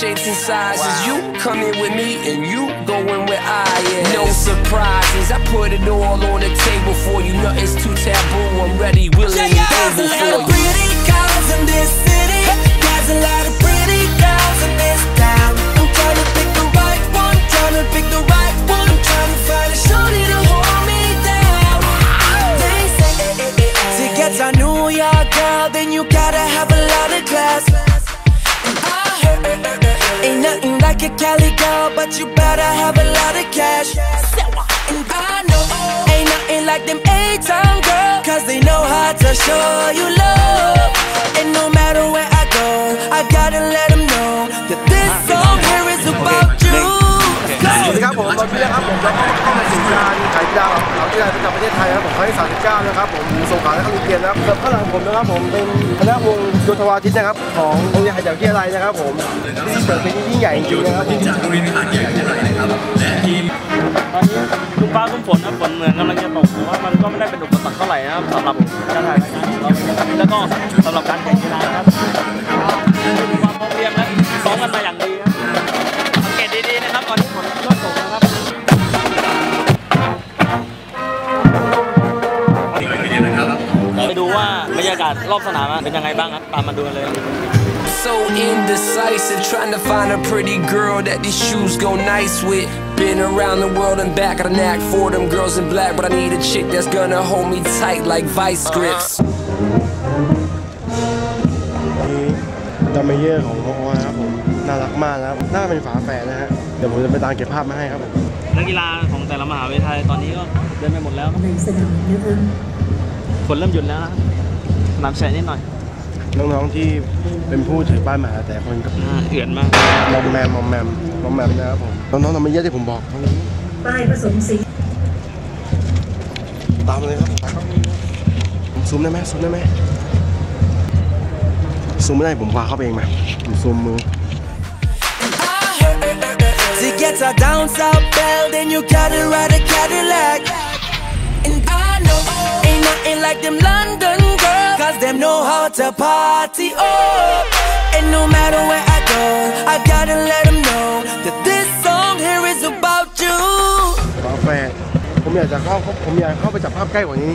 shapes and sizes. You come in with me and you going where I am. No surprises, I put it all on the table for you. Nothing's too taboo. I'm ready, willing, and able for you. pretty girls in this city. There's like a Cali girl, but you better have a lot of cash. And I know ain't nothing like them A-town girls, cause they know how to show you love. And no matter where I go, I gotta let them know that บผมตอนนี้นะครับผมเราก็เข้ามาสู่งานขายกีฬาของมหาทยาประจำประเทศไทยนะครับผมครั้งที่39นะครับผมส่งขลานครินทร์เกมนนะครับข้างหลังผมนะครับผมเป็นคณะวงโยธวาทิตนะครับของโรงเรียนหัดใหญ่วิทยาลัยนะครับผมที่เปิดเป็นที่ยิ่งใหญ่จริงๆนะครับผมจากโรงเรียนหาดใหญ่วิทยาลัยนะครับและทีมตอนนี้ลุงฟ้าคุ้มฝนนะฝนเหมือนกำลังจะตกแต่ว่ามันก็ไม่ได้เป็นอุปสรรคเท่าไหร่นะครับสำหรับการถ่ายรายการของเราแล้วก็สำหรับการแข่งกีฬานะครับมีความพร้อมเพรียงและซ้อมกันมาอย่างดีากาศรอบสนามอะเป็นยังไงบ้างครับตามมาดูกันเลยครับ So indecisive, trying to find a pretty girl that these shoes go nice with. Been around the world and back, got a knack for them girls in black, but I need a chick that's gonna hold me tight like vice grips. นี่ดัมเมเยอร์ของโอนะครับผมน่ารักมากนะครับน่าเป็นฝาแฝดนะฮะเดี๋ยวผมจะไปตามเก็บภาพมาให้ครับผมนักกีฬาของแต่ละมหาวิทยาลัยตอนนี้ก็เดินไปหมดแล้วครับในสนามนะคะฝนเริ่มหยุดแล้วนะครับส นามแฉะนิดหน่อย น้องๆที่เป็นผู้ถือป้ายมหาแต่คนก็อ่าเอื่อนมากมอมแมมมอมแมมมอมแมมนะครับผมน้องๆดัมเมเยอร์ที่ผมบอกป้ายผสมสีตามเลยครับผมซูมได้ไหมซูมได้ไหมซูมไม่ได้ผมพาเข้าไปเองมาผมซูมมือ To get to down south bell, then you gotta ride a Cadillac. And I know ain't nothing like them London girls, cause them know how to party. Oh, and no matter where I go, I gotta let them know that this song here is about you. ฝาแฝดผมอยากจะเข้าผมอยากเข้าไปจับภาพใกล้กว่านี้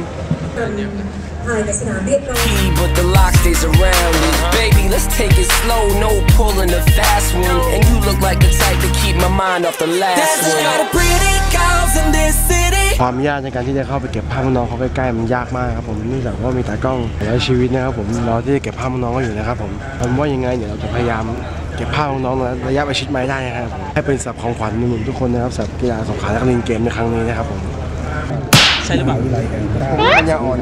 ภายในสนามเรียบร้อย Key, but the lock stays around it. Baby, let's take it slow, no pulling the fast one. And you look like the type to keep my mind off the There's last a lot one. of pretty girls in this city. ความยากในการที่จะเข้าไปเก็บภาพน้องเขาใกล้ๆมันยากมากครับผมเนื่องจากว่ามีตากล้องหลายชีวิตนะครับผมรอที่จะเก็บภาพน้องก็อยู่นะครับผมทำว่ายังไงเดี๋ยวเราจะพยายามเก็บภาพน้องๆระยะประชิดไม้ได้นะครับผมให้เป็นสับของขวัญหนุ่มๆทุกคนนะครับสำหรับกีฬาสงขลานครินทร์เกมในครั้งนี้นะครับผมใช่หรือเปล่าปัญญาอ่อน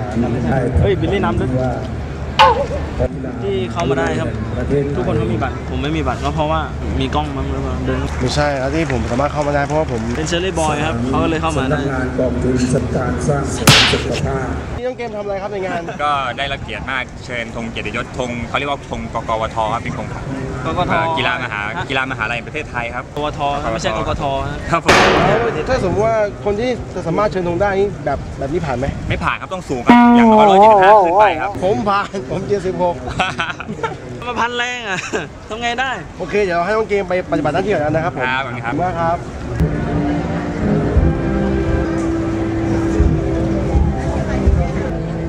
เฮ้ยบิลลี่น้ำลึก ที่เขามาได้ครับ ทุกคนเขามีบัตร ผมไม่มีบัตรก็เพราะว่ามีกล้องมันเดินไม่ใช่แล้วที่ผมสามารถเข้ามาได้เพราะว่าผมเป็นเชอร์รี่บอยครับเขาก็เลยเข้ามาได้นี่ต้องเกมทำอะไรครับในงาน ก็ได้รับเกียรติมากเชิญธงเกียรติยศธงเขาเรียกว่าธงกกวทครับเป็นธงของ กกทเอ่อกีฬามหากีฬามหาลัยแห่งประเทศไทยครับ กกทไม่ใช่กกทนะ ครับผมถ้าสมมติว่าคนที่จะสามารถเชิญธงได้นี่แบบแบบนี้ผ่านไหม ไม่ผ่านครับต้องสูงครับอย่างน้อยร้อยเจ็ดสิบห้าขึ้นไปครับ ผมผ่าน ผมเจ็ดสิบหกมาพันแรงอะ ทำไงได้ โอเค เดี๋ยวเราให้น้องเกมไปปฏิบัติหน้าที่ก่อนนะครับผมครับขอบคุณครับขมากครับ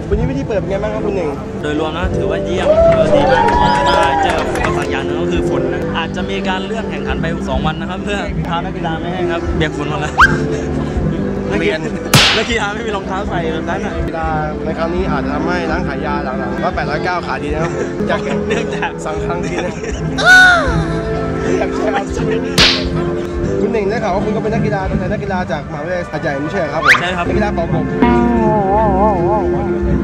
วันนี้วิธีเปิดเป็นไงบ้างครับคุณหนึ่ง โดยรวมนะถือว่าเยี่ยมถือว่าดีมากมาเจออุปสรร จจะมีการเลื่อนแข่งขันไป2วันนะครับ เพื่อเท้านักกีฬาไม่แห้งครับเบียกฝนหมดแล้วนักกีฬานักกีฬาไม่มีรองเท้าใส่แบบนั้นอะกีฬาในครั้งนี้อาจจะทำให้ร้านขายยาหลังๆว่า809ขายดีนะครับผมจากเนื่องจากสั่งครั้งทีนะอยากแชร์เอาชีวิตคุณหนึ่งได้ข่าวว่าคุณก็เป็นนักกีฬาเป็นนักกีฬาจากมหาวิทยาลัยหาดใหญ่ไม่ใช่เหรอครับผมใช่ครับนักกีฬาเป่ากบแต่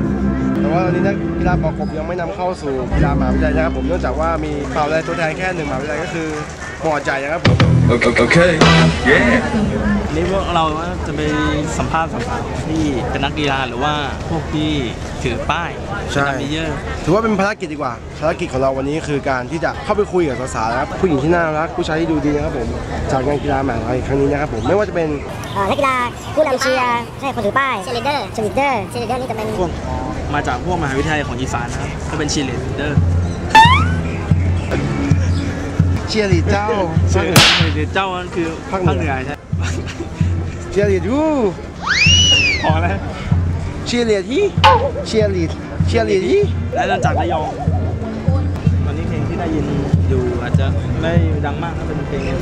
ว่าตอนนี้นักกีฬาเป่ากบยังไม่นำเข้าสู่กีฬามหาวิทยาลัยนะครับผมเนื่องจากว่ามีเป่าอะไรตัวแทนแค่หนึ่งมหาวิทยาลัยก็คือมหาดใหญ่นะครับผม Okay. Yeah. นี่พวกเรา จะไปสัมภาษณ์สาวๆที่เป็นนักกีฬาหรือว่าพวกที่ถือป้ายใช่มีเยอะถือว่าเป็นภารกิจดีกว่า ภารกิจของเราวันนี้คือการที่จะเข้าไปคุยกับสาวๆนะครับผู้หญิงที่น่ารักผู้ชายที่ดูดีนะครับผมจากงานกีฬามหาวิทยาลัยครั้งนี้นะครับผมไม่ว่าจะเป็นเอ่อนักกีฬาผู้นำเชียร์ใช่คนถือป้ายเชลิเดอร์เชลิเดอร์เชลิเดอร์นี่จะเป็นพวกมาจากพวกมหาวิทยาลัยของอีสานนะครับก็เป็นชีเลเดอร์เชียร์ลีดเจ้าเสือเดี๋ยวเจ้านั่นคือภาคเหนือเหนือใช่ เชียร์ลีดยูพอแล้วเชียร์ลีดที่เชียร์ลีดเชียร์ลีดที่และหลังจากระยองตอนนี้เพลงที่ได้ยินอยู่อาจจะไม่ดังมากนะเป็นเพลงหนึ่ง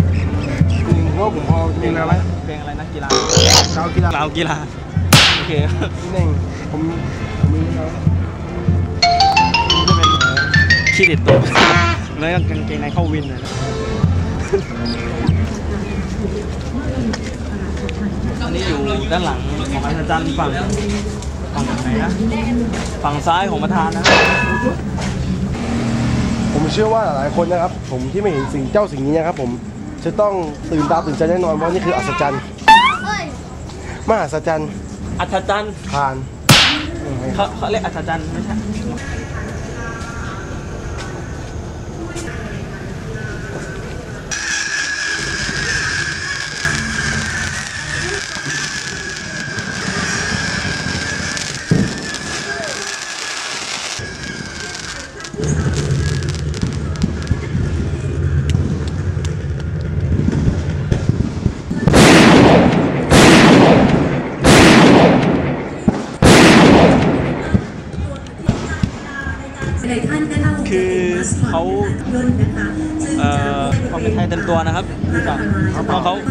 เพราะผมพอเพลงอะไรเพลงอะไรนะกีฬาเช้ากีฬาเปล่ากีฬาโอเคหนึ่งผมผมมีเขาจะเป็นขี้เด็ดตัวแล้วกางเกงในเข้าวินเลยนะ อันนี้อยู่ด้านหลังของอาจารย์ฝั่งฝั่งไหนนะฝั่งซ้ายของประธานนะผมเชื่อว่าหลายๆคนนะครับ ผมที่ไม่เห็นสิ่งเจ้าสิ่งนี้นะครับ ผมจะต้องตื่นตาตื่นใจแน่นอนเพราะนี่คืออัศจรรย์มหัศจรรย์อัศจรรย์ผ่านเขาเขาเรียกอัศจรรย์ไม่ใช่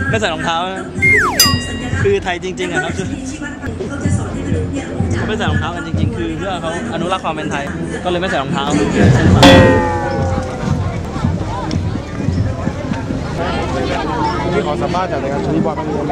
ไม่ใส่รองเท้า คือไทยจริงๆอะครับคือเขาจะสอนให้กระดูกเนี่ยลงจากเขาไม่ใส่รองเท้ากันจริง ๆ คือเพื่อเขาอนุรักษ์ความเป็นไทย ก็เลยไม่ใส่รองเท้าที่ขอสัมภาษณ์จากรายการชูนิบอลครับผม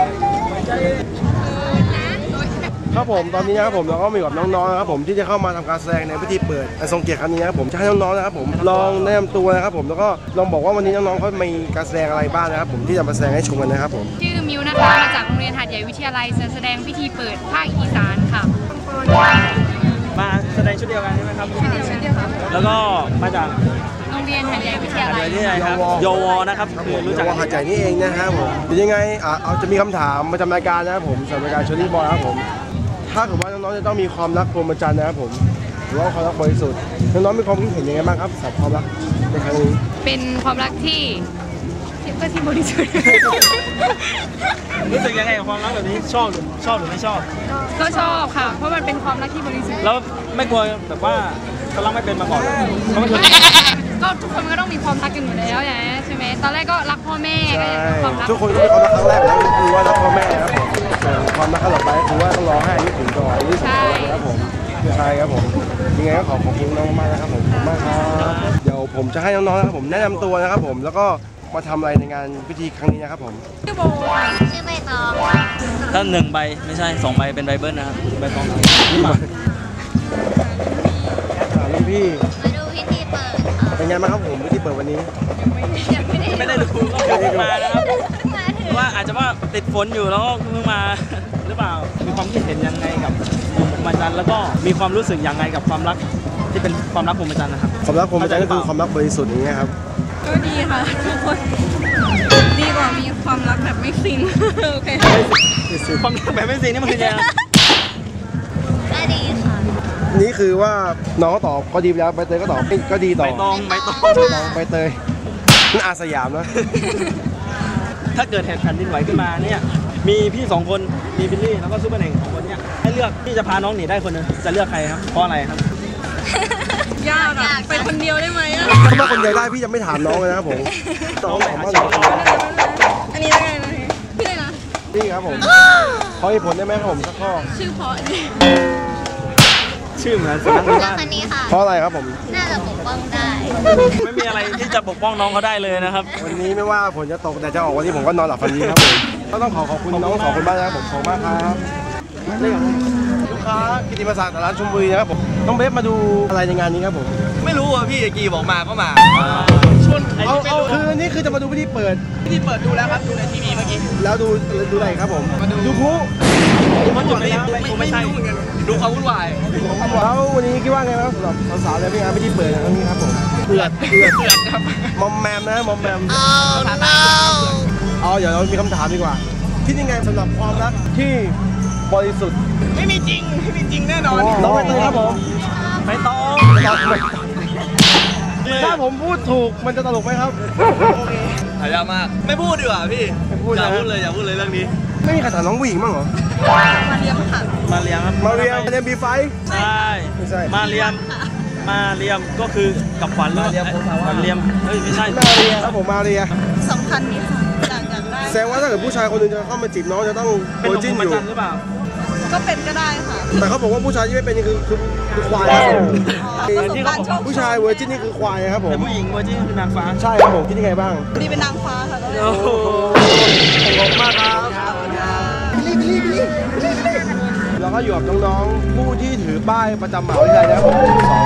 ครับผมตอนนี้นะครับผมเราก็มีกับน้องๆนะครับผมที่จะเข้ามาทำการแสดงในพิธีเปิดอันทรงเกียรติครั้งนี้นะครับผมจะให้น้องๆนะครับผมลองแนะนำตัวนะครับผมแล้วก็ลองบอกว่าวันนี้น้องๆเขามีการแสดงอะไรบ้างนะครับผมที่จะมาแสดงให้ชมกันนะครับผมชื่อมิวนะคะมาจากโรงเรียนหาดใหญ่วิทยาลัยจะแสดงพิธีเปิดภาคอีสานค่ะมาแสดงชุดเดียวกันใช่ไหมครับชุดเดียวกันแล้วก็มาจากโรงเรียนหาดใหญ่วิทยาอะไรลัยที่ไหนครับโยวอนะครับครับคืผอมรู้รู้จัจักกว่าหาดใหญ่นี่เองนะครับผมเป็นยังไงอะเอาจะมีคำถามประจำรายการนะครับผมสำหรับรายการชลีบอยครับผม ถ้าเกิดว่าน้องๆจะต้องมีความรักพรหมจรรย์นะครับผมหรือว่าความรักบริสุทธิ์น้องๆมีความคิดเห็นยังไงบ้างครับสำหรับความรักในครั้งนี้เป็นความรักที่ที่ก็ที่บริสุทธิ์รู้สึกยังไงกับความรักแบบนี้ชอบหรือชอบหรือไม่ชอบ ก็ชอบค่ะ เพราะมันเป็นความรักที่บริสุทธิ์แล้วไม่กลัวแบบว่าเขารักไม่เป็นมาก่อนเหรอเขาไม่เคยก็ทุกคนก็ต้องมีความรักกันอยู่แล้วอย่างนี้ใช่ไหมตอนแรกก็รักพ่อแม่ก็ใช่ยังมีความรักทุกคนก็มีความรักครั้งแรกแล้วคือว่ารักพ่อแม่นะครับผม ส่วนความรักครั้งต่อไปคือว่าต้องรอให้อายุถึงก่อนอายุถึงก่อนนะครับผมใช่ครับผมยังไงก็ขอขอบคุณน้องมากนะครับผมขอบคุณมากครับเดี๋ยวผมจะให้น้องๆนะครับผมแนะนำตัวนะครับผมแล้วก็มาทำอะไรในงานพิธีครั้งนี้นะครับผมชื่อใบตองถ้าหนึ่งใบไม่ใช่สองใบเป็นใบเบิ้ลนะครับใบตองอ่ารุ่นพี่มาดูพิธีเปิดค่ะเป็นไงบ้างครับผมพิธีเปิดวันนี้ไม่ได้ดูก็เพิ่งมานะครับเพราะ ว่าอาจจะว่าติดฝนอยู่แล้วก็เพิ่งมาหรือเปล่า มีความคิดเห็นยังไงกับผมมาจันทร์แล้วก็มีความรู้สึกยังไงกับความรักที่เป็นความรักผมมาจันทร์นะครับ ความรักพรหมจรรย์ก็คือความรักบริสุทธิ์อย่างเงี้ยครับ ก็ดีค่ะทุกคนดีกว่ามีความรักแบบไม่ซิงโอเคความรักแบบไม่จริงนี่มันคือยังไงก็ดีค่ะ นี่คือว่าน้องก็ตอบก็ดีไปแล้วใบเตยก็ตอบก็ดีต่อใบตองใบตองน้องใบเตยนั่นอาสยามนะ ถ้าเกิดเหตุแผ่นดินไหวขึ้นมาเนี่ย มีพี่สองคน มีบิลลี่แล้วก็ซูเปอร์เน่งสองคนเนี่ย ให้เลือกที่จะพาน้องหนีได้คนหนึงจะเลือกใครครับ เพราะอะไรครับ ยากอะไปคนเดียวได้ไหมอะถ้ามาคนเดียวได้พี่จะไม่ถามน้องเลยนะครับผมน้องถามว่าน้องคนเดียวอันนี้ได้ไงนะพี่เลยนะ นี่ครับผมขอเหตุผลได้ไหมครับผมสักข้อ ชื่อเพราะดี ชื่อเหมือนสุนัขในเลือกบ้านคนนี้ค่ะ เพราะอะไรครับผม น่าจะปกป้องได้ ไม่มีอะไรที่จะปกป้องน้องเขาได้เลยนะครับ วันนี้ไม่ว่าฝนจะตกแต่จะออกวันนี้ผมก็นอนหลับฝันดีครับผมก็ต้องขอขอบคุณน้องสองคนมากนะครับผมขอบคุณมากครับลูก ค้ากิติมศักดิ์ร้านชมบุรีนะครับผมน้องเบฟมาดูอะไรในงานนี้ครับผมไม่รู้อะพี่กีบอกมาก็มาชวนไอ้เอาที่ไม่เอารู้คือนี่คือจะมาดูพิธีเปิดที่เปิดดูแล้วครับดูในทีวีเมื่อกี้ แล้วดูดูอะไรครับผมดูคุมันจบไปแล้วไม่ไม่ใช่รู้เหมือนกันดูความวุ่นวายแล้ววันนี้คิดว่าไงครับสำหรับสาวๆในงานพิธีเปิดในครั้งนี้ครับผมเดือดเดือดเดือดครับมอมแมมนะมอมแมมเอาเดี๋ยวเรามีคำถามดีกว่าคิดยังไงสำหรับความรักที่ บริสุทธิ์ไม่มีจริง ไม่มีจริงแน่นอนน้องใบเตยครับผมไปตองเราไม่ถ้าผมพูดถูกมันจะตลกไหมครับหายากมาก ไม่พูดดีกว่าพี่ไม่พูดอย่านะพูดเลยอย่าพูดเลยเรื่องนี้ ไม่มีใครถามน้องผู้หญิงบ้างเหรอ มาเรียมค่ะ มาเรียมครับ มาเรียมเรียมบีไฟใช่ไม่ใช่ มาเรียม มาเรียมก็คือกับขวัญหรือมาเรียมเอ้ยขวัญเรียม เฮ้ยไม่ใช่ มาเรียครับผมมาเรียสำคัญนี้ค่ะอยากอยากได้แสดงว่าถ้าเกิดผู้ชายคนหนึงจะเข้ามาจีบน้องจะต้องเป็นเวอหร์จินนุ่มอยู่จันทร์หรือเปล่า ก็เป็นก็ได้ค่ะแต่เขาบอกว่าผู้ชายที่ไม่เป็นนี่คือคือคือควายครับผมประสบการณ์โชคผู้ชายเวอร์จินนี่คือควายครับผแต่มผู้หญิงเวอร์จินคือนางฟ้าใช่ครับผมคิดยังไงบ้างดีเป็นนางฟ้าค่ะก็เลยโอ้โหขอบคุณมากครับแล้วก็อยู่กับน้องๆผู้ที่ถือป้ายประจำมหาวิทยาลัยนะครับผมสอง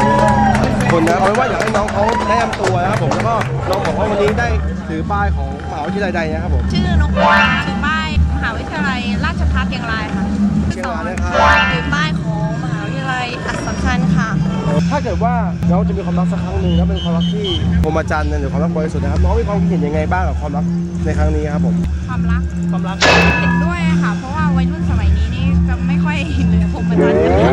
คนนะครับเอาเป็นว่าอยากให้น้องเขาแนะนำตัวนะครับผมแล้วก็น้องบอกว่าวันนี้ได้ถือป้ายของมหาวิทยาลัยใดนะครับผมชื่อนกฟ้าถือป้ายมหาวิทยาลัยราชภัฏเชียงรายค่ะเชียงรายนะครับถือป้ายของมหาวิทยาลัยอัสสัมชัญค่ะ ถ้าเกิดว่าน้องจะมีความรักสักครั้งหนึ่งแล้วเป็นความรักที่พรหมจรรย์หรือความรักบริสุทธิ์นะครับน้องมีความคิดเห็นยังไงบ้างกับความรักในครั้งนี้ครับผมความรักความรักเห็นด้วยค่ะ เพราะว่าวัยรุ่นสมัยนี้นี่จะไม่ค่อยเหลือผมประจันกันแล้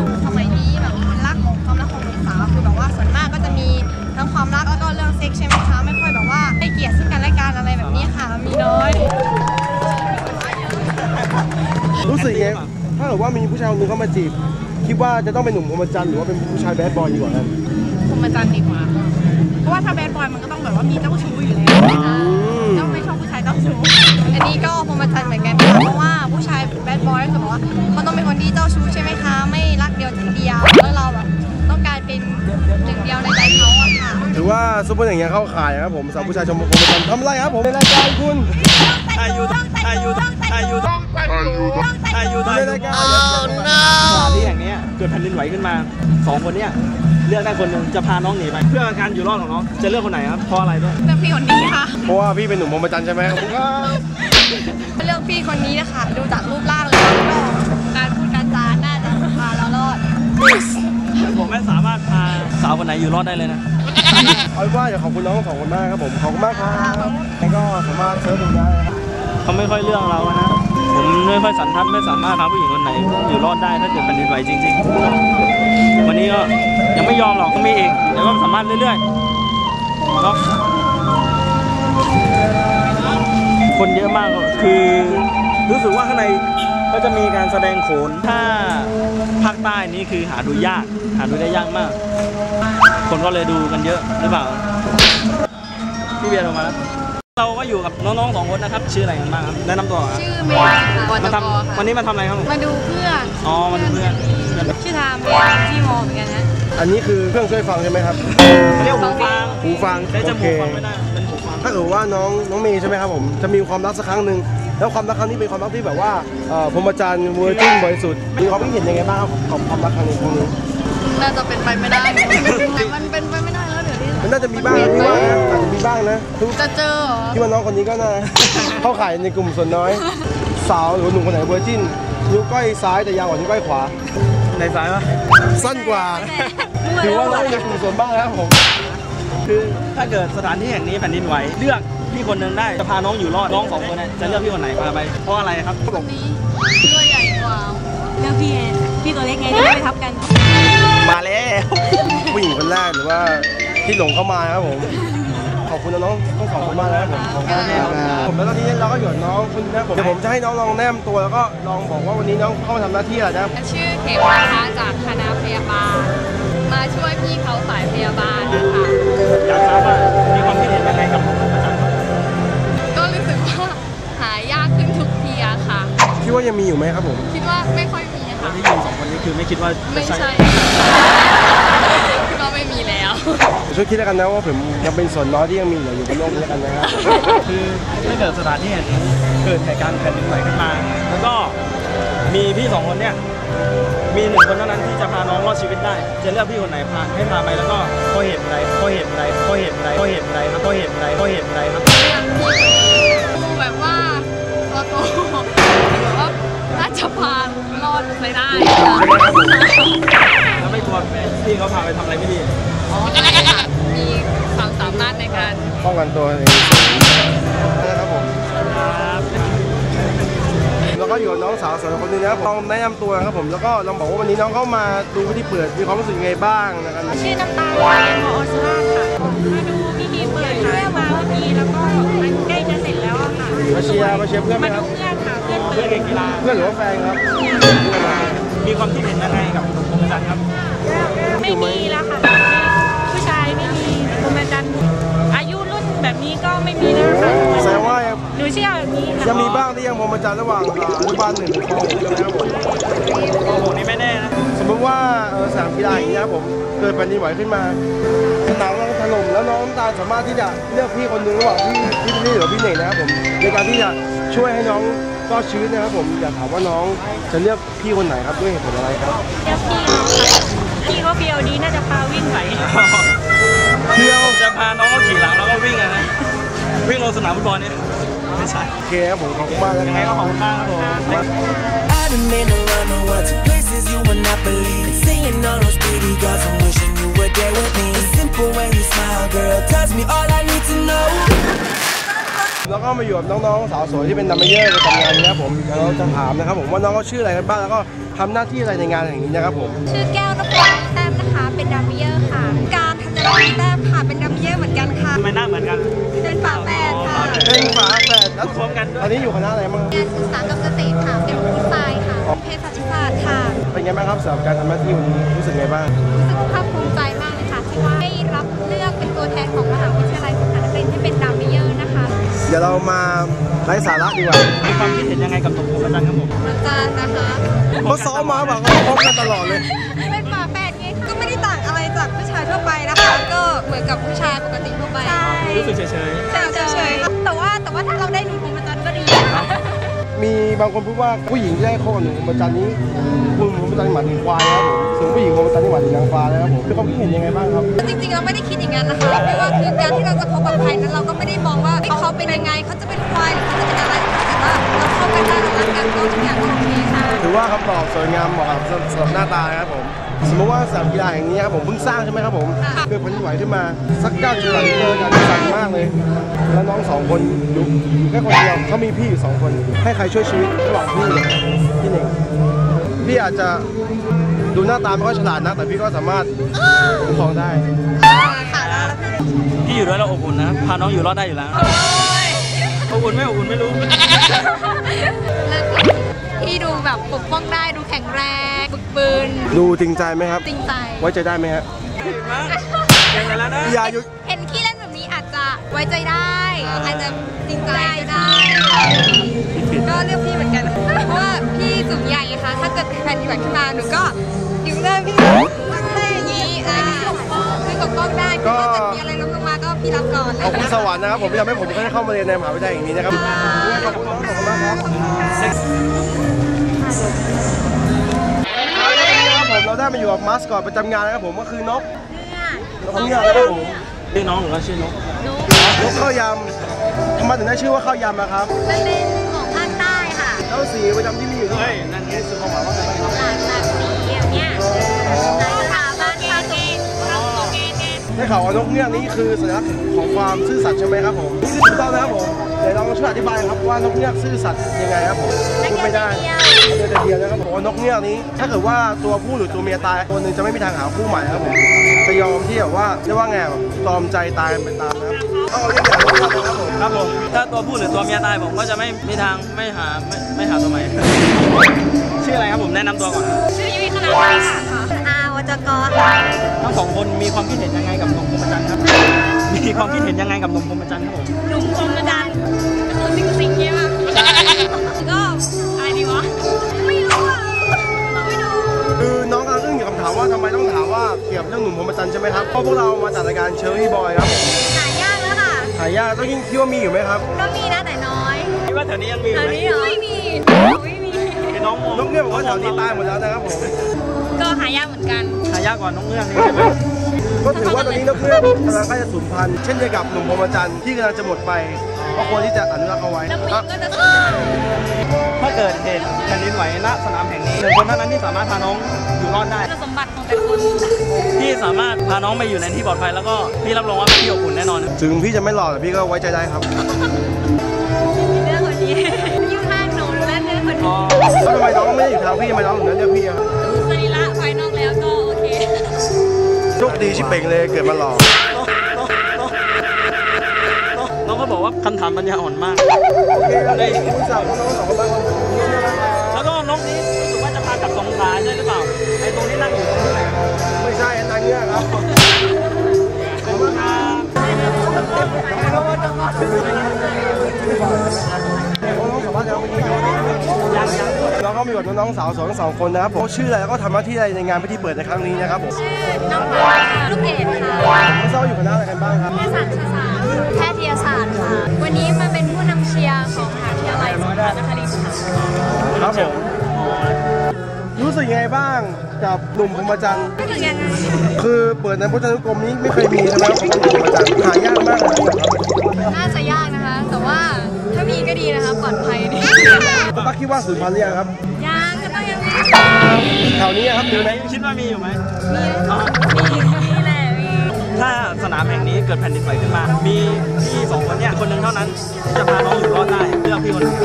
วสมัยนี้แบบคนรักของความรักของหนุ่มสาวคือแบบว่าส่วนมากก็จะมีทั้งความรักแล้วก็เรื่องเซ็กส์ใช่ไหมคะไม่ค่อยแบบว่าให้เกียรติซึ่งกันและกันอะไรแบบนี้ค่ะมีน้อยรู้สึกยังไง ถ้าเกิดว่ามีผู้ชายคนหนึงเข้ามาจีบ คิดว่าจะต้องเป็นหนุ่มพรหมจรรย์หรือว่าเป็นผู้ชายแบดบอยดีกว่ากันผมประจันดีกว่า เพราะว่าถ้าแบดบอยมันก็ต้องแบบว่ามีเจ้าชู้อยู่แล้วก็ไม่ชอบผู้ชายเจ้าชู้ อันนี้ก็พรหมจรรย์เหมือนกันค่ะเพราะว่าผู้ชายแบดบอยก็คือแบบว่าเขาต้องเป็นคนที่เจ้าชู้ใช่ไหมคะ ไม่รักเดียวใจเดียวแล้วเราแบบต้องการเป็นหนึ่งเดียวในใจเขาอะค่ะถือว่าซุปเปอร์อย่างเงี้ยเข้าขายครับผมสำหรับผู้ชายชมรมพรหมจรรย์ทำไรครับผมในรายการคุณอายุอายุอายุอายุในรายการ สถานที่แห่งเนี้ยเกิดแผ่นดินไหวขึ้นมาสองคนเนี้ยเลือกได้คนหนึ่งจะพาน้องหนีไป เพื่อการอยู่รอดของน้องจะเลือกคนไหนครับเพราะอะไรด้วยเลือกพี่คนนี้ค่ะ เพราะว่าพี่เป็นหนุ่มพรหมจรรย์ใช่ไหมครับผมก็เลือกพี่คนนี้นะคะ ดูจากรูปร่างแล้วก็การพูดการจาน่าจะพาเรารอดผมไม่สามารถพาสาวคนไหนอยู่รอดได้เลยนะเอาเป็นว่าอยากขอบคุณน้องสองคนมากครับผมขอบคุณมากครับแล้วก็สามารถเซิร์ชดูได้ครับ เขาไม่ค่อยเลือกเรานะ ผมไม่ค่อยสันทัดไม่สามารถพาผู้หญิงคนไหน อยู่รอดได้ถ้าเกิดแผ่นดินไหวจริง ๆ วันนี้ก็ยังไม่ยอมหรอกก็มีอีกเดี๋ยวก็สามารถเรื่อยๆเนาะคนเยอะมากคือรู้สึกว่าข้างในก็จะมีการแสดงโขนถ้าภาคใต้นี่คือหาดูยาก หาดูได้ยากมาก คนก็เลยดูกันเยอะหรือเปล่าพี่เบียร์ออกมาแล้ว เราก็อยู่กับน้องๆสองคนนะครับ ชื่ออะไรกันบ้างครับแนะนำตัวครับชื่อเมย์ค่ะมาทำวันนี้มาทำอะไรครับมาดูเพื่อนอ๋อมาดูเพื่อนชื่อทามเรียนที่มอเหมือนกันนะอันนี้คือเครื่องช่วยฟังใช่ไหมครับเรียกหูฟังหูฟังใช้จโอเคมูกฟังไม่ได้เป็นหูฟังถ้าเกิดว่าน้องน้องเมย์ใช่ไหมครับผมจะมีความรักสักครั้งหนึ่งแล้วความรักครั้งนี้เป็นความรักที่แบบว่าเอ่อพรหมจรรย์เวอร์จินบริสุทธิ์มีความคิดเห็นยังไงบ้างครับของความรักครั้งนี้ครั้งนี้น่าจะเป็นไปไม่ได้แต่มันเป็นไปไม่ได้แล้วเดี๋ยวนี้ มันน่าจะมีบ้างนะพี่ว่านะอาจจะมีบ้างนะทุกจะเจอเหรอที่ว่าน้องคนนี้ก็น่า เข้าข่ายในกลุ่มส่วนน้อย สาวหรือหนุ่มคนไหนเวอร์จินนิ้วก้อยซ้ายแต่ยาวกว่านิ้วก้อยขวา ในซ้ายวะสั้นกว่าถือว่าน้องอยู่ในกลุ่มส่วนบ้างแล้วครับผมคือถ้าเกิดสถานที่แห่งนี้แผ่นดินไหวเลือกพี่คนหนึ่งได้จะพาน้องอยู่รอดน้องสองคนเนี่ยจะเลือกพี่คนไหนพาไปเพราะอะไรครับนี้ตัวใหญ่กว่าเรื่องพี่ไงพี่ตัวเล็กไงที่ไปทับกัน มาแล้วผู้หญิงคนแรกหรือว่า ที่หลงเข้ามาครับผม ขอบคุณน้องๆทั้งสองคนมากนะครับผมขอบคุณครับผมแล้วตอนนี้เราก็อยู่กับน้องคนนี้นะผมเดี๋ยวผมจะให้น้องลองแนมตัวแล้วก็ลองบอกว่าวันนี้น้องเข้ามาทำหน้าที่อะไรนะครับชื่อเข็มนะคะจากคณะพยาบาล มาช่วยพี่เขาสายพยาบาลนะคะอยากทราบว่ามีความคิดเห็นยังไงกับอาจารย์ครับก็รู้สึกว่าหายากขึ้นทุกทีอะค่ะคิดว่ายังมีอยู่ไหมครับผม คิดว่าไม่ค่อยมีคค่ะนที่ยืนสองคนนี้คือไม่คิดว่าไม่จะใช่ ช่วยคิดแล้วกันนะว่าผมยังเป็นส่วนน้อยที่ยังมีเหลืออยู่บนโลกนี้แล้วกันนะครับคือถ้าเกิดสถานที่แห่งนี้เกิดเหตุการณ์แผ่นดินไหวขึ้นมา แล้วก็มีพี่สองคนเนี่ยมีหนึ่งคนเท่านั้นที่จะพาน้องรอดชีวิตได้ จะเลือกพี่คนไหนพาให้พาไปแล้วก็เพราะเหตุใดเพราะเหตุใดเพราะเหตุใดเพราะเหตุใดครับเพราะเหตุใดเพราะเหตุใดครับดูแบบว่าตัวโตแบบว่าน่าจะพารอดไปได้ค่ะแล้วไม่กลัวพี่เขาพาไปทำอะไรไม่ดี อ๋อมีความสามารถในการป้องกันตัวเองนะครับผมแล้วก็อยู่กับน้องสาวสาวคนหนึงนะครับลองแนะนำตัวนะครับผมแล้วก็ลองบอกว่าวันนี้น้องเข้ามาดูที่เปิดมีความรู้สึกยังไงบ้างนะครับชื่อน้ำตาลเรียนมอสุราษฎร์ค่ะมาดูพี่ทีเปิดเพื่อมาเมื่อกี้แล้วก็มันใกล้จะเสร็จแล้วอะค่ะมาเชียร์มาเชียร์เพื่อนไหมมาคดูรับเพื่อนค่ะเพื่อนเพื่เปิอนดเก่งกีฬาเพื่อนหรือว่าแฟนครับมีความคิดเห็นยังไงกับหนุ่มพรหมจันทรย์ครับ ไม่มีแล้วค่ะ นแบบนี้ก็ไม่มีแล้วค่ะแสดงว่ายังหนูเชื่อแบบนี้ค่ะยังมีบ้างที่ยังพรหมจรรย์ระหว่างอ่าอนุบาลหนึ่งถึงป .6 ใช่ไหมครับผมโอ้โหนี่ไม่แน่นะ สมมติว่าเออสนามกีฬาอย่างเงี้ยครับผมเกิดแผ่นดินไหวขึ้นมาสนามกำลังถล่มแล้วน้องน้ำตาลสามารถที่จะเลือกพี่คนหนึ่งระหว่างพี่พี่พี่หรือพี่เน่งนะครับผมในการที่จะช่วยให้น้องรอดชีวิตนะครับผมอยากถามว่าน้องจะเลือกพี่คนไหนครับด้วยเหตุผลอะไรครับเดี๋ยวพี่เขาค่ะพี่เขาเบียวดีน่าจะพาวิ่งไหว เที่ยวจะพาน้องเขาขี่หลังแล้วก็วิ่งอะนะวิ่งลงสนามฟุตบอลเนี่ยไม่ใช่โอเคครับผมขอบคุณมากนะยังคไงรับก็ขอบคุณมากครับผม I done been around the world to places you would not believe. And seeing all those pretty girls, I'm wishing you were there with me. It's simple when you smile, girl. Tells me all I need to know. แล้วก็มาอยู่กับน้องๆสาวสวยที่เป็นดัมเมเยอร์ประจำงานนี้นะครับผมเดี๋ยวเราจะถามนะครับผมว่าน้องเขาชื่ออะไรกันบ้างแล้วก็ทำหน้าที่อะไรในงานแห่งนี้นะครับผม ชื่อแก้วนพรแต้มนะคะ เป็นดัมเบลเยอร์ค่ะ ตอนนี้อยู่คณะอะไรบ้างเรียนศึกษากับเกษตรค่ะเป็นฟู้ดไซน์ค่ะเภสัชศาสตร์ค่ะ เป็นไงบ้างครับสำหรับการทำหน้าที่วันนี้รู้สึกไงบ้าง รู้สึกภาคภูมิใจมากเลยค่ะที่ว่าได้รับเลือกเป็นตัวแทนของมหาวิทยาลัยสงขลานครินทร์ให้เป็นดัมเบลเยอร์นะคะ เดี๋ยวเรามาไร้สาระดีกว่ามีความคิดเห็นยังไงกับหนุ่มพรหมจันทรย์ครับผมอาจารย์นะคะเขาซ้อมมาแบบเขาพร้อมกันตลอดเลยเป็นฝาแฝดไงคะก็ไม่ได้ต่างอะไรจากผู้ชายทั่วไปนะคะ ก็เหมือนกับผู้ชายปกติทั่วไปใช่รู้สึกเฉยใช่เฉยๆแต่ว่าแต่ว่าถ้าเราได้หนุ่มพรห มจันทรย์ก็ดีมีบางคนพูดว่าผู้หญิงที่ได้คบกับหนุ่มพรหมจันทรย์นี้คุณพรหมจันทรย์หมายถึงควายนะครับผมส่วนผู้หญิงพรหมจันทรย์นี่หมายถึงนางฟ้านะครับผมมีความคิดเห็นยังไงบ้างครับ จริงๆเราไม่ได้คิดอย่างนั้นนะคะไม่ว่าคือการที่เราจะคบกับใครนั้นเราก็ไม่ได้มองว่าเอ้ยเขาเป็นยังไงเขาจะเป็นควายหรือเขาจะเป็นอะไรแต่ว่าเราเข้ากันได้เรารักกันก็ทุกอย่างก็โอเคค่ะถือว่าคำตอบสวยงามเหมาะกับสำหรับหน้าตานะครับผม สมมติว่าสนามกีฬาแห่งนี้ครับผมเพิ่งสร้างใช่ไหมครับผมเกิดแผ่นดินไหวขึ้นมาสักเก้าจุดหลังเจอกันสั่นมากเลย แล้วน้องสองคนอยู่อยู่แค่คนเดียวเขามีพี่อยู่สองคน ให้ใครช่วยชีวิตระหว่างพี่พี่หนึ่งพี่อาจจะดูหน้าตาไม่ค่อยฉลาดนะแต่พี่ก็สามารถคุ้มครองได้ค่ะแล้วๆพี่อยู่ด้วยเราอบอุ่นนะพาน้องอยู่รอดได้อยู่แล้วอบอุ่นไม่อบอุ่นไม่รู้พี่ดูแบบปกป้องได้ดูแข็งแรง บึกบืน ดูจริงใจไหมครับ จริงใจ ไว้ใจได้ไหมฮะเก่งไปแล้วนะอย่าหยุดเห็นขี้เล่นแบบนี้อาจจะไว้ใจได้ อาจจะจริงใจก็ได้ ก็เลือกพี่เหมือนกัน เพราะว่าพี่สูงใหญ่ค่ะ ถ้าเกิดแผ่นดินไหวขึ้นมาหนูก็อยู่หน้าพี่ได้อย่างนี้อ่าพี่ปกป้องได้ก็ถ้าเกิดมีอะไรล้มลงมาก็พี่รับก่อนขอบคุณสวรรค์นะครับผมที่ทำให้ผมได้เข้ามาเรียนในมหาวิทยาลัยแห่งนี้นะครับขอบคุณน้องขอบคุณมากครับครับผม เราได้มาอยู่กับมาสคอตประจำงานนะครับผมก็คือนกนกเงือกนะครับผมชื่อน้องหรือว่าชื่อนกนกข้าวยำทำไมถึงได้ชื่อว่าข้าวยำนะครับมันเป็นของภาคใต้ค่ะแล้วสีประจำที่มีอยู่ที่ไหนเฮ้ยนั่นนี่คือความหมายว่าไงบ้างครับหลากหลากสีอย่างเงี้ยสถาบันคาเกนคาเกนเกนได้ข่าวว่านกเงือกนี้คือสัญลักษณ์ของความซื่อสัตย์ใช่ไหมครับผมนี่คือถูกต้องนะครับผม เดี๋ยวลองช่วยอธิบายครับว่านกเงือกซื่อสัตย์ยังไงครับผมพูดไม่ได้เดียวแต่เดียวนะครับผมนกเงือกนี้ ถ้าเกิดว่าตัวผู้หรือตัวเมียตายตัวหนึ่งจะไม่มีทางหาคู่ใหม่ครับผมจะยอมที่แบบว่าเรียกว่าไงแบบตอมใจตายไปตามนะครับเอาเรียกอย่างนี้นะครับผมครับผมถ้าตัวผู้หรือตัวเมียตายผมก็จะไม่มีทางไม่หาไม่ไม่หาตัวใหม่ชื่ออะไรครับผมแนะนำตัวก่อนนะชื่อยุ้ยคณะวิทยาค่ะอาว จกค่ะทั้งสองคนมีความคิดเห็นยังไงกับหนุ่มพรหมจันทรย์ครับ มีความคิดเห็นยังไงกับหนุ่มพรหมจันทรย์ครับผมหนุ่มคมดันคือสิ่งสิ่งเงี้ยป่ะก็อะไรดีวะ ไม่รู้อะเราไม่รู้คือน้องกำลังอึ้งอยู่คำถามว่าทำไมต้องถามว่าเกี่ยวกับเรื่องหนุ่มพรหมจันทรย์ใช่ไหมครับเพราะพวกเรามาจากรายการเชอรี่บอยครับผมหายากแล้วค่ะหายากต้องยิ่งคิดว่ามีอยู่ไหมครับ ก็มีนะแต่น้อยคิดว่าแถวนี้ยังมีอยู่ไหมไม่มีไม่มีคือน้องมองนกเงือกบอกว่าแถวนี้ตายหมดแล้วนะครับผม ก็หายากเหมือนกัน หายากกว่าน้องเงือกนี่ใช่ไหมก็ถือว่าตอนนี้นกเงือกกำลังใกล้จะสูญพันธุ์เช่นเดียวกับหนุ่มพรหมจันทรย์ที่กำลังจะหมดไปก็ควรที่จะอนุรักษ์เอาไว้แล้วผู้หญิอะงก็จะสูญถ้าเกิดเหตุแผ่นดินไหวณสนามแห่งนี้หนึ่งคนเท่านั้นที่สามารถพาน้องอยู่รอดได้สมบัติของแต่คนพี่สามารถพาน้องไปอยู่ในที่ปลอดภัยแล้วก็พี่รับรองว่าพี่อบอุ่นแน่นอน ถึงพี่จะไม่หล่อแต่พี่ก็ไว้ใจได้ครับเรื่องคนนี้อยู่ข้างหนูและเรื่องคนอ๋นี้อแล้วทำไมน้องไม่ได้อยู่ทางพี่ทำไมน้องถึงเลือกพี่อะค รีระภานอกแล้วก็โอเค โชคดีชิเป่งเลยเกิดมาหล่อน้องก็บอกว่าคำถามปัญญาอ่อนมาก โอเคุณสาวน้องสองบ้างแล้วก็น้องนี้รู้สึกว่าจะพากลับสงขลาใช่หรือเปล่าไอ้ตรงนี้นั่งอยู่ตรงนี้ไหนไม่ใช่อันนั้นเงี้ยครับ ครับเราก็มีกับน้องๆสาวสองสองคนนะครับผมชื่ออะไรแล้วก็ทำหน้าที่อะไรในงานพิธีเปิดในครั้งนี้นะครับผมชื่อน้องปลาลูกเกดค่ะผมทราบว่าอยู่คณะอะไรกันบ้างครับแพทยศาสตร์ศาสตร์แพทยศาสตร์ค่ะ วันนี้มาเป็นผู้นำเชียร์ของมหาวิทยาลัยสงขลานครินทร์ค่ะครับผม สึกยังไงบ้างกับหนุ่มพรหมจันทรย์รู้สึกยังไงคือเปิดในพจนานุกรมนี้ไม่เคยมีใช่ไหมครับของหนุ่มพรหมจันทรย์หายากมากเลยนะครับน่าจะยากนะคะ แต่ว่าถ้ามีก็ดีนะคะปลอดภัยดีคุณตั๊กคิดว่าสูญพันธุ์หรือยังครับยังก็ต้องยังมีแถวนี้ครับมีไหมคิดว่ามีอยู่ไหมมีมีแหละมี ถ้าสนามแห่งนี้เกิดแผ่นดินไหวขึ้นมา มีพี่สองคนเนี่ยคนหนึ่งเท่านั้นที่จะพาน้องอยู่รอดได้เลือกพี่คนหนึง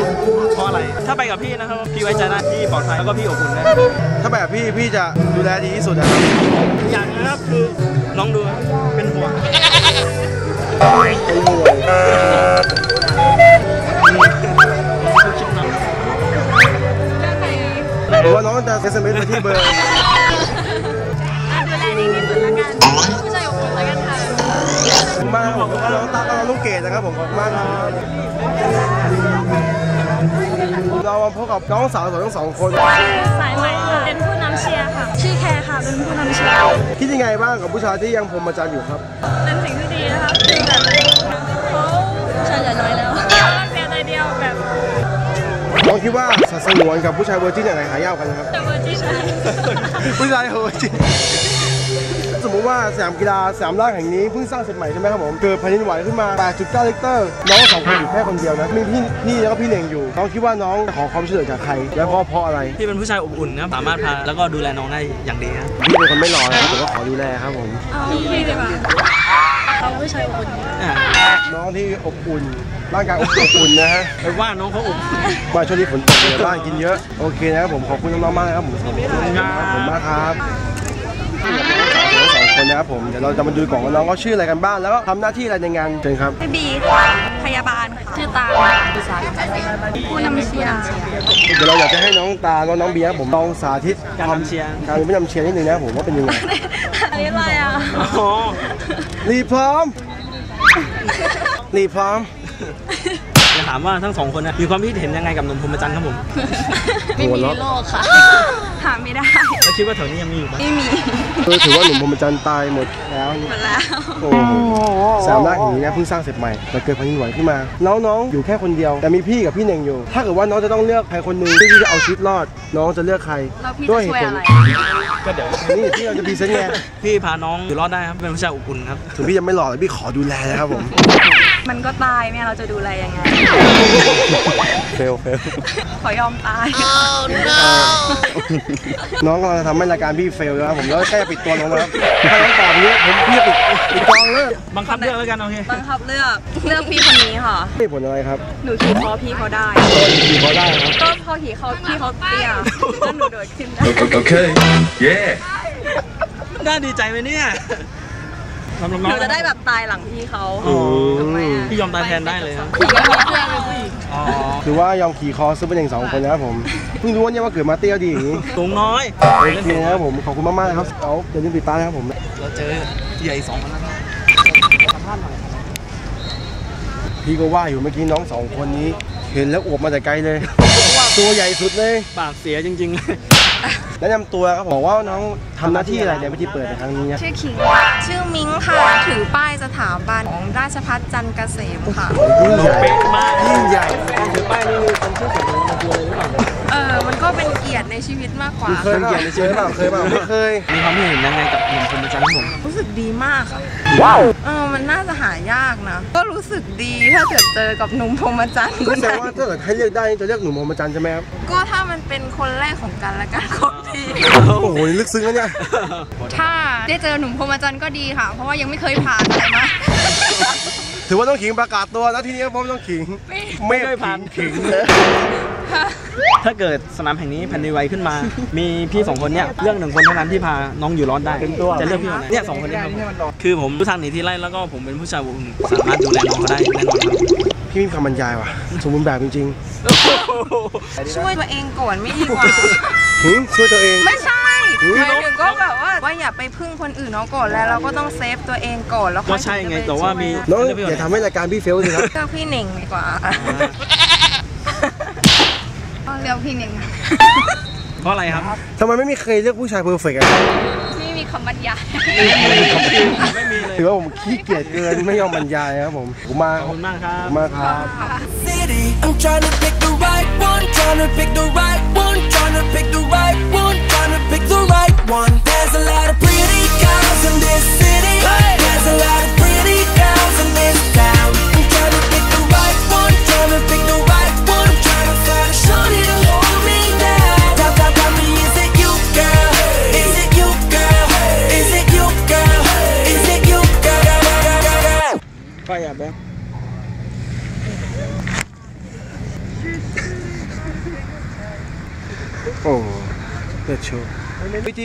เพราะอะไร ถ้าไปกับพี่นะครับพี่ไว้ใจได้พี่ปลอดภัยแล้วก็พี่อบอุ่นนะถ้าแบบพี่พี่จะดูแลดีที่สุดนะครับอย่างหนึงนะครับคือน้องดูนะเป็นห่วงเป็นห่วงคิดนำเรื่องไหนหรือว่าน้องจะ SMS ไปที่เบอร์ อบคุณมากครับผมน้องตากับน้องลูกเกดนะครับผมขอบคุณมากครับเรามาพบกับน้องสาวทั้งสองคนสายไหมค่ะเป็นผู้นำเชียร์ค่ะ ชื่อแคร์ค่ะ เป็นผู้นำเชียร์ คิดยังไงบ้างกับผู้ชายที่ยังพรหมจรรย์อยู่ครับ เป็นสิ่งที่ดีนะคะคือแบบเขาชายใหญ่น้อยแล้วเสียใจเดียวแบบน้องคิดว่าสัตว์สงวนกับผู้ชายเวอร์จินอะไรหายากกันนะครับแต่เวอร์จิชันผู้ชายเวอร์จิน สมมุติว่าสนามกีฬาสนามล่างแห่งนี้เพิ่งสร้างเสร็จใหม่ใช่ไหมครับผมเกิดแผ่นดินไหวขึ้นมา 8.9ลิกเตอร์น้องสองคนอยู่แค่คนเดียวนะมีพี่พี่แล้วก็พี่เน่งอยู่น้องคิดว่าน้องจะขอความช่วยเหลือจากใคร แล้วก็เพราะอะไรพี่เป็นผู้ชายอบอุ่นนะครับสามารถพาแล้วก็ดูแลน้องได้อย่างดีครับพี่เป็นคนไม่รอนะครับแต่ก็ขอดูแลครับผมเอาพี่ดีกว่าเขาผู้ชายอบอุ่นอ่าน้องที่อบอุ่นร่างกายอบอุ่นนะฮะไปว่าน้องเขาอบมาช่วงนี้ฝนตกในบ้านกินเยอะโอเคนะครับผมขอบคุณน้องๆมากนะครับผมขอบคุณครับขอบคุณมากครับทั้งสอง คนนะครับผมเดี๋ยวเราจะมาดูก่อนว่าน้องเขาชื่ออะไรกันบ้างแล้วก็ทำหน้าที่อะไรในงานเชิญครับชื่อบีค่ะพยาบาลค่ะชื่อตาผู้นำเชียร์เดี๋ยวเราอยากจะให้น้องตาแล้วน้องเบียร์ผมลองสาธิตการนำเชียร์การเป็นผู้นำเชียร์นิดนึงนะครับผมว่าเป็นยังไงอันนี้อะไรอะอ๋อรีบพร้อมรีบพร้อม จะถามว่าทั้งสองคนนะมีความคิดเห็นยังไงกับหนุ่มพรหมจันทร์ครับผม ไม่มีในโลกค่ะ หาไม่ได้ แล้วคิดว่าแถวนี้ยังมีอยู่ปะไม่มีคือถือว่าหนุ่มพรหมจันทร์ตายหมดแล้วหมดแล้วโอ้โหสามล่างแห่งนี้นะเพิ่งสร้างเสร็จใหม่แต่เกิดแผ่นดินไหวขึ้นมาแล้วน้องอยู่แค่คนเดียว แต่มีพี่กับพี่เน่งอยู่ ถ้าเกิดว่าน้องจะต้องเลือกใครคนหนึ่งที่จะเอาชีวิตรอด น้องจะเลือกใครแล้วพี่ด้วยจะเหช่วยตุผลอะไร ก็เดี๋ยวนี่ที่เราจะพรีเซนต์ไงพี่พาน้องอยู่รอดได้ครับเป็นผู้ชายอบอุ่นครับถึงพี่ยังไม่หล่อแต่พี่ขอดูแลนะครับผม มันก็ตายเนี่ยเราจะดูแลยังไงเฟลเฟลขอยอมตาย น้องกำลังจะทำให้รายการพี่เฟลแล้วครับผมแล้วใกล้จะปิดตัวลงแล้วครับถ้าน้องตอบอย่างนี้ผมพี่จะปิดปิดกองเลยบังคับเลือกแล้วกันโอเคบังคับเลือกเลือกพี่คนนี้ค่ะเหตุผลอะไรครับหนูขี่คอพี่เขาได้ขี่เขาได้ครับก็พอขี่เขาพี่เขาเตี้ยก็หนูโดดขึ้นได้ Okay. Yeah. น่าดีใจไหมเนี่ยสำหรับหน้องนูจะได้แบบตายหลังพี่เขาอืมถูกไหมอะพี่ยอมตายแทนได้เลยครับขี่กันมีเพื่อนเลยผู้หญิงอ๋อถือว่ายอมขี่คอซื้อเป็นอย่างสองคนนะครับผมเพิ่งรู้ว่าเนี่ยว่าเกิดมาเตี้ยดีอย่างนี้สูงน้อยโอเคนะครับผมขอบคุณมากๆนะครับเอาเดี๋ยวนี้ปิดตานะครับผมเราเจอใหญ่สองคนแล้วครับสัมภาษณ์หน่อยพี่ก็ว่าอยู่เมื่อกี้น้องสองคนนี้ เห็นแล้วอวบมาแต่ไกลเลย ตัวใหญ่สุดเลย ปากเสียจริงๆเลย แนะนำตัวครับบอกว่าน้องทำหน้าที่อะไรในพิธีเปิดในครั้งนี้ครับชื่อขิงชื่อมิงค่ะ ถือป้ายสถาบันของราชพัฒจันทร์เกษมค่ะ ยิ่งใหญ่เป๊ะมากยิ่งใหญ่การถือป้ายนี่มีคนชื่อเสียงมาตัวเลยหรือเปล่าเออ มันก็เป็นเกียรติในชีวิตมากกว่า เคยเขียนในเชื้อเปล่าเคยเปล่าไม่เคย มีความคิดเห็นยังไงกับหนุ่มพรหมจันทร์ครับผมรู้สึกดีมากค่ะเออ มันน่าจะหายากนะ ก็รู้สึกดีถ้าเกิดเจอกับหนุ่มพรหมจันทร์ก็แสดงว่าถ้าเกิดให้เลือกได้นี่จะเลือกหนุ่มพรหมจันทร์ใช่ไหมครับ ก็ถ้ามันเป็นคนแรกของกันและกันคบทีโอ้โหลึกซึ้งนะเนี่ย ถ้าได้เจอหนุ่มพรหมจันทร์ก็ดีค่ะ เพราะว่ายังไม่เคยผ่านอะไรมา ถือว่าต้องขิงประกาศตัวแล้วทีนี้ผมต้องขิงไม่ไม่ไม่เคยผ่านขิงถ้าเกิดสนามแห่งนี้แผ่นดินไหวขึ้นมา มีพี่สองคนเนี่ยเลือกหนึ่งคนเท่านั้นที่พาน้องอยู่รอดได้จะเลือกพี่คนไหนเนี่ยสองคนนี้ครับคือผมรู้ทางหนีที่ไล่แล้วก็ผมเป็นผู้ชายผมสามารถดูแลน้องเขาได้แน่นอนครับพี่มีคำบรรยายว่ะสมบูรณ์แบบจริงช่วยตัวเองก่อนไม่ดีกว่าๆหึช่วยตัวเองไม่ใช่ หือหมายถึงก็แบบว่าว่าอย่าไปพึ่งคนอื่นเขาก่อนแล้วเราก็ต้องเซฟตัวเองก่อนแล้วค่ก็อยใช่ไงแต่ว่ามีน้องเลือกพี่คนอย่าไหนทำให้รายการพี่เฟลสิครับ เลือกพี่หนึ่งดีกว่าก็เลือกพี่หนึ่งเพราะอะไรครับ ทำไมไม่มีเคยเลือกผู้ชายเพอร์เฟกต์อะไม่มี คำบรรยายไม่มีเลยถือว่าผมขี้เกียจเกินไม่ยอมบรรยายครับผมผมมาขอบคุณมากครัขอบบคุณมากครับ City. I'm trying to pick the right one, trying to pick the right one, trying to pick the right one, trying to pick the right one. There's a lot of pretty girls in this city. There's a lot of pretty girls in this town.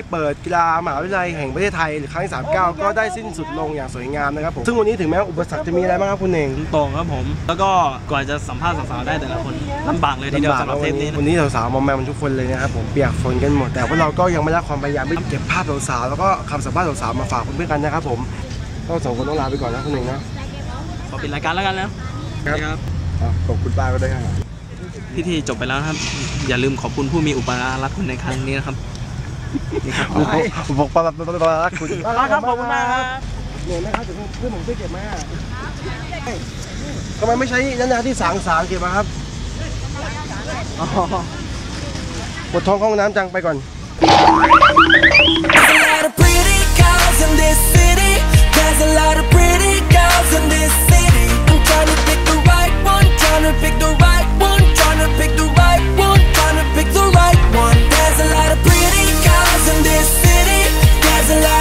พิธีเปิดกีฬามหาวิทยาลัยแห่งประเทศไทยหรือครั้งที่39 ก็ได้สิ้นสุดลงอย่างสวยงามนะครับผมซึ่งวันนี้ถึงแม้อุปสรรคจะมีอะไรบ้างครับคุณเองตรงครับผม แล้วก็กว่าจะสัมภาษณ์สาวๆได้แต่ละคนลำบากเลยทีเดียวสำหรับเทปนี้วันนี้สาวๆมอมแมมทุกคนเลยนะครับผมเปียกฝนกันหมด แต่พวกเราก็ยังไม่ละความพยายามไม่เก็บภาพสาวๆแล้วก็คำสัมภาษณ์สาวๆมาฝากเพื่อนๆกันนะครับผมก็สองคนต้องลาไปก่อนนะคุณเองนะขอปิดรายการแล้วกันแล้วครับอะขอบคุณป้าก็ได้วยครับพิธีจบไปแล้วนะครับ อย่าลืมขอบคุณผู้มีอุปการะคุณในครั้งนี้นะครับ นี่ครับบอกปลาปลาปลาปลาครับขอบคุณมากครับเหนื่อยไหมครับถึงเพื่อนผมช่วยเก็บไหมอะทำไมไม่ใช้ยันยาที่สางสางเก็บมาครับปวดท้องข้าห้องน้ำจังไปก่อน There's a alive.